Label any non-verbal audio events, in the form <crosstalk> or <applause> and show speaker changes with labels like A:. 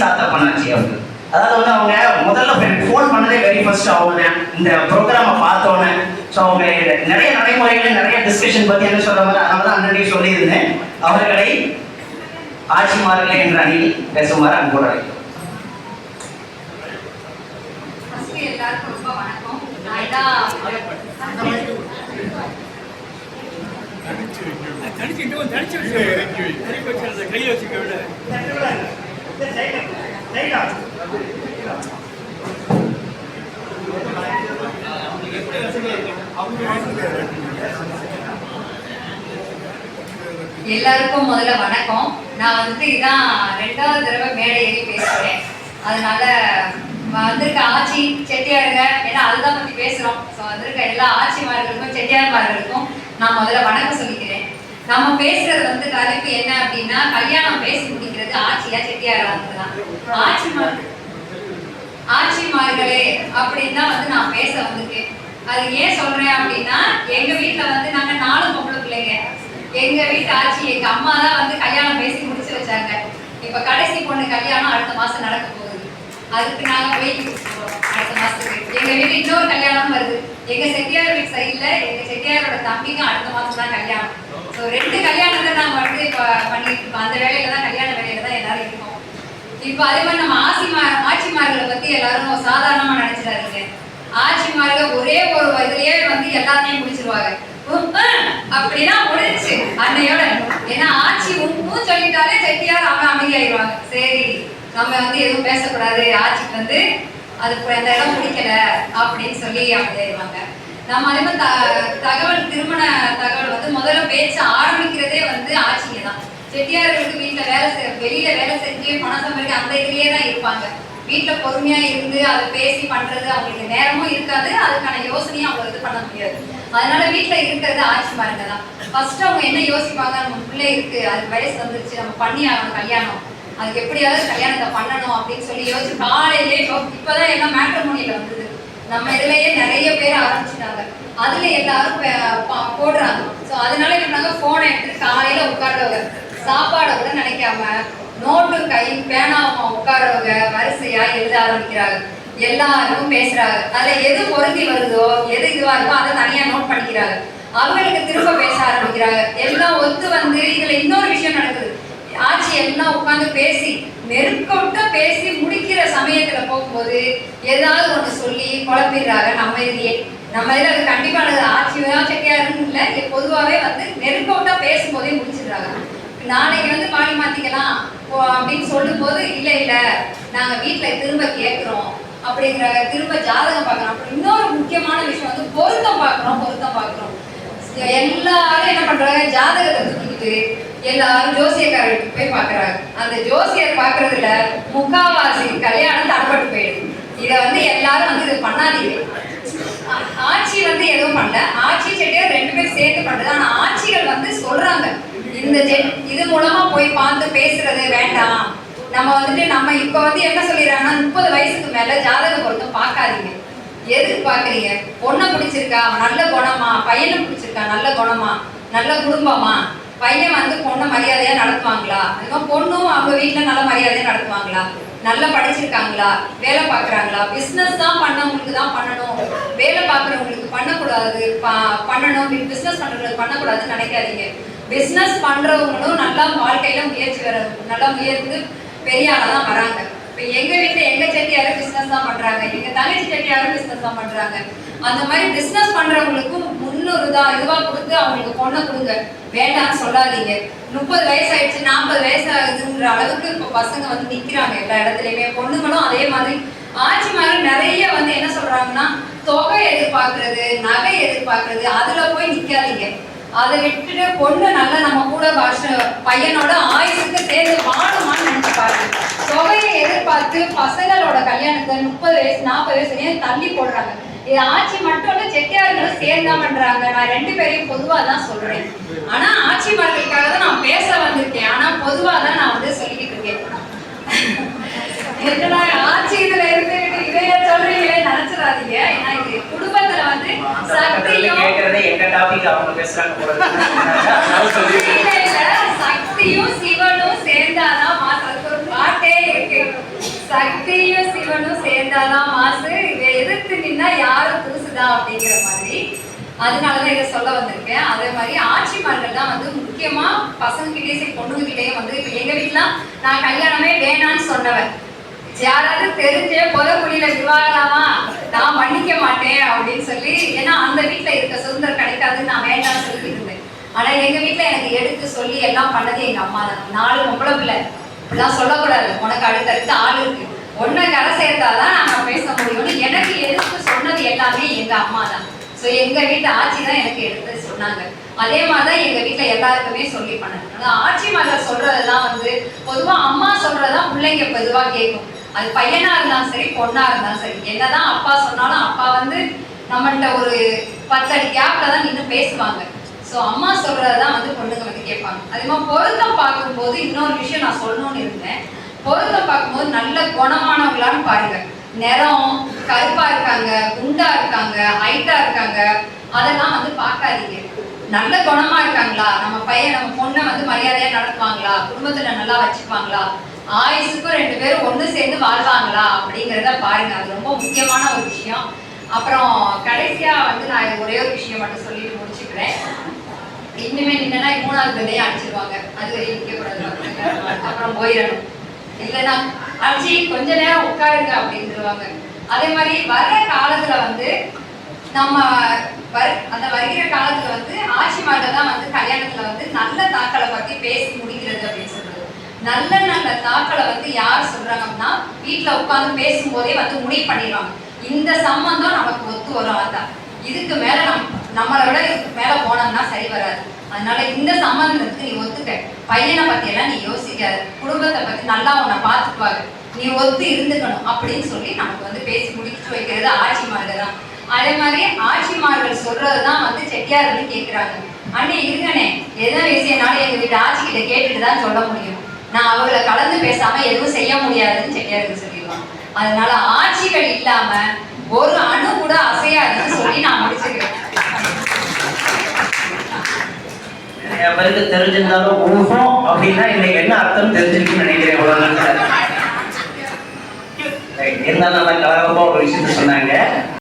A: சாத்த பண்ணாச்சு அவங்க அதாவது வந்து அவங்க முதல்ல ஃபோன் பண்ணதே வெரி ஃபர்ஸ்ட் அவங்க இந்த ப்ரோக்ராமை பார்த்தோன்னே ஸோ அவங்க நிறைய நடைமுறைகள் நிறைய டிஸ்கஷன் பற்றி என்ன சொல்ற மாதிரி அதனால தான் அன்றைய சொல்லியிருந்தேன். அவர்களை ஆட்சிமார்களே என்ற அணியில் பேசுமாறு அன்போடு அழைக்கிறோம்.
B: ஃபர்ஸ்ட் எல்லாருக்கும் ரொம்ப வணக்கம். நான் தான்
C: வச்சுக்க விட
B: எல்லாருக்கும் முதல்ல வணக்கம். நான் வந்துட்டு இதான் ரெண்டாவது தடவை மேடை ஏறி பேசுறேன். அதனால வந்திருக்க ஆட்சி செட்டியாருங்க. ஏன்னா அதுதான் பத்தி பேசுறோம். ஸோ வந்திருக்க எல்லா ஆட்சிமார்களுக்கும் செட்டியார்மார்களுக்கும் நான் முதல்ல வணக்கம் சொல்லிக்கிறேன். நம்ம பேசுறது வந்து தலைப்பு என்ன அப்படின்னா கல்யாணம் பேசி முடிக்கிறது ஆட்சியா செட்டியாரா தான் ஆட்சிமார் ஆட்சிமார்களே அப்படின்னு தான் வந்து நான் பேச வந்திருக்கேன். அது ஏன் சொல்றேன் அப்படின்னா எங்க வீட்டுல வந்து நாங்க நாலு பொம்பளை பிள்ளைங்க. எங்க வீட்டு ஆட்சி எங்க அம்மா தான் வந்து கல்யாணம் பேசி முடிச்சு வச்சாங்க. இப்ப கடைசி பொண்ணு கல்யாணம் அடுத்த மாசம் நடக்க போகுது. அதுக்கு நாங்க போய் அடுத்த மாசத்துக்கு. எங்க வீட்டு இன்னொரு கல்யாணம் வருது. எங்க செட்டியார் வீட்டு சைடுல எங்க செட்டியாரோட தம்பிக்கும் அடுத்த மாசம் தான் கல்யாணம் ஸோ ரெண்டு கல்யாணத்தை நான் வந்து இப்ப பண்ணிட்டு இருக்கோம். அந்த வேலையில தான் கல்யாண வேலையில தான் எல்லாரும் இருக்கோம். இப்போ அதே மாதிரி நம்ம ஆசிமா ஆட்சிமார்களை பத்தி எல்லாரும் சாதாரணமா நினைச்சிடாதீங்க. ஆட்சிமார்கள் ஒரே ஒரு இதுலயே வந்து எல்லாத்தையும் முடிச்சிருவாங்க. அப்படின்னா முடிஞ்சு அன்னையோட ஏன்னா ஆட்சி உப்பும் சொல்லிட்டாலே செட்டியார் அவன் அமைதியாயிருவாங்க சரி நம்ம வந்து எதுவும் பேசக்கூடாது. ஆட்சிக்கு வந்து அதுக்கு அந்த இடம் பிடிக்கல அப்படின்னு சொல்லி அமைதியாயிருவாங்க நம்ம அதே மாதிரி த- தகவல் திருமண தகவல் முதல்ல பேச்ச ஆரம்பிக்கிறதே வந்து ஆட்சிங்க தான். செட்டியார்களுக்கு வீட்டுல வேலை செய் வெளியில வேலை செஞ்சு பணம் சம்பாதிக்க அந்த இதுலயே தான் இருப்பாங்க. வீட்டுல பொறுமையா இருந்து அதை பேசி பண்றது அவங்களுக்கு நேரமும் இருக்காது அதுக்கான யோசனையும் அவங்க இது பண்ண முடியாது. அதனால வீட்டுல இருக்கிறது ஆட்சி பாருங்க தான். ஃபர்ஸ்ட் அவங்க என்ன யோசிப்பாங்க? நம்ம பிள்ளை இருக்கு அது வயசு வந்துருச்சு நம்ம பண்ணி ஆகணும் கல்யாணம். அதுக்கு எப்படியாவது கல்யாணத்தை பண்ணணும் அப்படின்னு சொல்லி யோசிச்சு காலையிலே இப்போ இப்பதான் எல்லாம் மேட்ரமோனியில வந்தது. நம்ம இதுலயே நிறைய பேர் ஆரம்பிச்சிட்டாங்க. அதுல எல்லாரும் பே- பா- போடுறாங்க. சோ அதனால என்ன பண்ணாங்க? போனை எடுத்து காலையில உட்கார்றவங்க. சாப்பாடை கூட நினைக்காம நோட்டு கை பேனாவும் உட்கார்றவங்க வரிசையா எழுத ஆரம்பிக்கிறாங்க. எல்லாரும் பேசுறாங்க. அதுல எது பொருந்தி வருதோ எது இதுவா இருக்கோ அதை தனியா நோட் பண்ணிக்கிறாங்க. அவங்களுக்கு திரும்ப பேச ஆரம்பிக்கிறாங்க. எல்லாம் ஒத்து வந்து இதுல இன்னொரு விஷயம் நடக்குது. ஆட்சி எல்லாம் உட்காந்து பேசி நெருக்கொட்ட பேசி முடிக்கிற சமயத்துல போகும்போது ஏதாவது ஒண்ணு சொல்லி குழப்பிடுறாங்க நம்ம இதையே. நம்ம இதுல அது கண்டிப்பா அது ஆட்சியா செட்டியாருன்னு பொதுவாகவே பொதுவாவே வந்து நெருக்கொட்டா பேசும்போதே முடிச்சிடுறாங்க. நாளைக்கு வந்து பாடி மாத்திக்கலாம் ஓ, அப்படின்னு சொல்லும் போது இல்ல இல்ல நாங்க திரும்ப கேட்கிறோம் அப்படிங்கிற திரும்ப ஜாதகம் பார்க்குறோம் அப்புறம் இன்னொரு முக்கியமான விஷயம் வந்து பொருத்தம் பார்க்குறோம் பொருத்தம் பார்க்குறோம் எல்லாரும் என்ன பண்றாங்க? ஜாதகத்தை தூக்கிட்டு எல்லாரும் ஜோசியக்காரருக்கு போய் பாக்குறாங்க. அந்த ஜோசியர் பாக்குறதுல முக்காவாசி கல்யாணம் தடப்பட்டு போயிடுது. இதை வந்து எல்லாரும் வந்து இது பண்ணாதீங்க. ஆட்சி வந்து எதுவும் பண்ணல. ஆட்சி செட்டியார் ரெண்டு பேரும் சேர்த்து பண்றது. ஆனா ஆட்சிகள் வந்து சொல்றாங்க. இந்த இது மூலமா போய் பார்த்து பேசுறது வேண்டாம். நம்ம வந்துட்டு நம்ம இப்ப வந்து என்ன சொல்லிடுறாங்கன்னா முப்பது வயசுக்கு மேல ஜாதக பொருத்தம் பார்க்காதீங்க. எதுக்கு பாக்குறீங்க பொண்ணை பிடிச்சிருக்கா? நல்ல குணமா? பையனை பிடிச்சிருக்கா? நல்ல குணமா? நல்ல குடும்பமா? பையன் வந்து பொண்ணை மரியாதையா நடத்துவாங்களா? அதுவும் பொண்ணும் அவங்க வீட்டில் நல்ல மரியாதையா நடத்துவாங்களா? நல்லா படிச்சிருக்காங்களா? வேலை பார்க்குறாங்களா? பிஸ்னஸ் தான் பண்ணவங்களுக்கு தான் பண்ணணும். வேலை பார்க்குறவங்களுக்கு பண்ணக்கூடாது. பண்ணணும். பிஸ்னஸ் பண்ணுறவங்களுக்கு பண்ணக்கூடாதுன்னு நினைக்காதீங்க. பிஸ்னஸ் பண்ணுறவங்களும் நல்லா வாழ்க்கையில முயற்சி வர நல்லா முயற்சி பெரிய ஆளாக தான் வராங்க இப்ப எங்க வீட்டுல எங்க செட்டியாரும் பிசினஸ் தான் பண்றாங்க. எங்க தங்கச்சி செட்டியாரும் பிசினஸ் தான் பண்றாங்க. அந்த மாதிரி பிசினஸ் பண்றவங்களுக்கும் முன்னூறு தான் இதுவா கொடுத்து அவங்களுக்கு பொண்ணை கொடுங்க. வேண்டாம்னு சொல்லாதீங்க. முப்பது வயசு ஆயிடுச்சு நாற்பது வயசு ஆகுதுன்ற அளவுக்கு இப்ப பசங்க வந்து நிக்கிறாங்க எல்லா இடத்துலயுமே. பொண்ணுங்களும் அதே மாதிரி. ஆட்சி மாதிரி நிறைய வந்து என்ன சொல்றாங்கன்னா தொகை எதிர்பார்க்கறது நகை எதிர்பார்க்கறது அதுல போய் நிக்காதீங்க. அதை விட்டுட்டு பொண்ணு நல்லா நம்ம கூட பாஷ பையனோட ஆயுசுக்கு சேர்ந்து வாழுமான்னு நினைச்சு பாருங்க. எதிர்பார்த்து பசங்களோட கல்யாணத்தை முப்பது வயசு நாற்பது வயசு தள்ளி போடுறாங்க? இது ஆட்சி மட்டும் இல்ல செட்டியார்களும் சேர்ந்தா பண்றாங்க. நான் ரெண்டு பேரையும் பொதுவா தான் சொல்றேன். ஆனா ஆட்சிமார்களுக்காக தான் நான் பேச வந்திருக்கேன். ஆனா பொதுவா தான் நான் வந்து சொல்லிக்கிட்டு இருக்கேன். ஆட்சி இதுல இருந்து இதைய சொல்றீங்களே நினைச்சிடாதீங்க. ஏன்னா இது குடும்பத்துல வந்து சக்தியும்
A: கேட்கறதே எங்க டாபிக் அவங்க பேசுறாங்க போல இருக்கு.
B: இல்ல, இல்ல, சக்தியும் சிவனும் சேர்ந்தாதான் மாற்றத்துக்கு ஒரு பாட்டே இருக்கு சக்தியும் சிவனும் சேர்ந்தாதான் மாசு. இதை எதிர்த்து நின்னா யாரும் புதுசுதா அப்படிங்கிற மாதிரி. அதனாலதான் இதை சொல்ல வந்திருக்கேன். அதே மாதிரி ஆட்சிமார்கள் தான் வந்து முக்கியமா பசங்க கிட்டே சரி பொண்ணுங்க வந்து இப்ப எங்க வீட்டுலாம் நான் கல்யாணமே வேணான்னு சொன்னவன். யாராவது தெரிஞ்சே புதக்குடியில விவாகலாமா நான் மன்னிக்க மாட்டேன் அப்படின்னு சொல்லி ஏன்னா அந்த வீட்டுல இருக்க சுதந்திரம் கிடைக்காதுன்னு நான் வேண்டாம்னு சொல்லிட்டு இருந்தேன். ஆனா எங்க வீட்டுல எனக்கு எடுத்து சொல்லி எல்லாம் பண்ணது எங்க அம்மா தான் நாலு பொம்பளை பிள்ளை. இப்படிலாம் சொல்லக்கூடாது. உனக்கு அடுத்தடுத்து ஆள் இருக்கு. ஒன்றை கரை சேர்த்தாதான் நாங்க பேச முடியும்னு எனக்கு எடுத்து சொன்னது எல்லாமே எங்க அம்மா தான். ஸோ எங்க வீட்டு ஆட்சி தான் எனக்கு எடுத்து சொன்னாங்க. அதே மாதிரி தான் எங்க வீட்டில் எல்லாருக்குமே சொல்லி பண்ணாங்க ஆட்சி மகள் சொல்றதெல்லாம் வந்து பொதுவா அம்மா சொல்கிறதான் பிள்ளைங்க பொதுவா கேட்கும். அது பையனா இருந்தாலும் சரி பொண்ணா இருந்தாலும் சரி என்னதான் அப்பா சொன்னாலும் அப்பா வந்து நம்மள்ட்ட ஒரு பத்தடி கேப்ல தான் நின்று பேசுவாங்க. ஸோ அம்மா சொல்றதான் வந்து பொண்ணு வந்து அதே மாதிரி பொருத்தம் பார்க்கும்போது இன்னொரு விஷயம் நான் சொல்லணும்னு இருந்தேன். பொருத்தம் பார்க்கும்போது நல்ல குணமானவங்களான்னு பாருங்க. நிறம் கருப்பா இருக்காங்க குண்டா இருக்காங்க ஹைட்டா இருக்காங்க. அதெல்லாம் வந்து பார்க்காதீங்க. நல்ல குணமா இருக்காங்களா? நம்ம பையன் நம்ம பொண்ணை வந்து மரியாதையா நடத்துவாங்களா? குடும்பத்துல நல்லா வச்சுப்பாங்களா ஆயுசுக்கும் ரெண்டு பேரும் ஒண்ணு சேர்ந்து வாழ்வாங்களா? அப்படிங்கிறத பாருங்க. அது ரொம்ப முக்கியமான ஒரு விஷயம். அப்புறம் கடைசியா வந்து நான் ஒரே ஒரு விஷயம் மட்டும் சொல்லிட்டு முடிச்சுக்கிறேன். இனிமே நின்னா மூணாவது விதையை அடிச்சிருவாங்க. அது வரையும் அப்புறம் போயிடணும். இல்லைன்னா அடிச்சு கொஞ்ச நேரம் உட்காருங்க அப்படின்னுருவாங்க. அதே மாதிரி வர்ற காலத்துல வந்து நம்ம அந்த வருகிற காலத்துல வந்து ஆட்சி தான் வந்து கல்யாணத்துல வந்து நல்ல தாக்களை பத்தி பேசி முடிக்கிறது அப்படின்னு சொல்றது. நல்ல நல்ல தாக்களை வந்து யார் சொல்றாங்கன்னா வீட்டுல உட்கார்ந்து பேசும்போதே வந்து முடிவு பண்ணிடுவாங்க. இந்த சம்பந்தம் நமக்கு ஒத்து வரும் அதான் இதுக்கு மேல நம் நம்மளை விட இதுக்கு மேல போனோம்னா சரி வராது. அதனால இந்த சம்பந்தத்துக்கு நீ ஒத்துக்க. பையனை பத்தி எல்லாம் நீ யோசிக்காத. குடும்பத்தை பத்தி நல்லா உன்னை பார்த்துக்குவாங்க நீ ஒத்து இருந்துக்கணும் அப்படின்னு சொல்லி நமக்கு வந்து பேசி முடிச்சு வைக்கிறது ஆட்சிமார்கள் தான். அதே மாதிரி ஆட்சிமார்கள் சொல்றதுதான் வந்து செட்டியார்கள் கேட்கிறாங்க அண்ணே இருங்கண்ணே. எதை விஷயம்னாலும் எங்க வீட்டு ஆட்சி கிட்ட கேட்டுட்டு தான் சொல்ல முடியும். நான் அவங்கள கலந்து பேசாம எதுவும் செய்ய முடியாதுன்னு செட்டியார்கள் சொல்லிடுவாங்க அதனால ஆட்சிகள் இல்லாம ஒரு அணு கூட அசையாதுன்னு சொல்லி நான் முடிச்சுக்கிறேன்
A: பேருக்கு தெரிஞ்சிருந்தாலும் ஊகம் அப்படின்னா இன்னைக்கு என்ன அர்த்தம் தெரிஞ்சிருக்குன்னு நினைக்கிறேன் நேரத்துல. Right. <laughs> இருந்தாலும் நல்லா கலகலப்பா ஒரு விஷயத்த சொன்னாங்க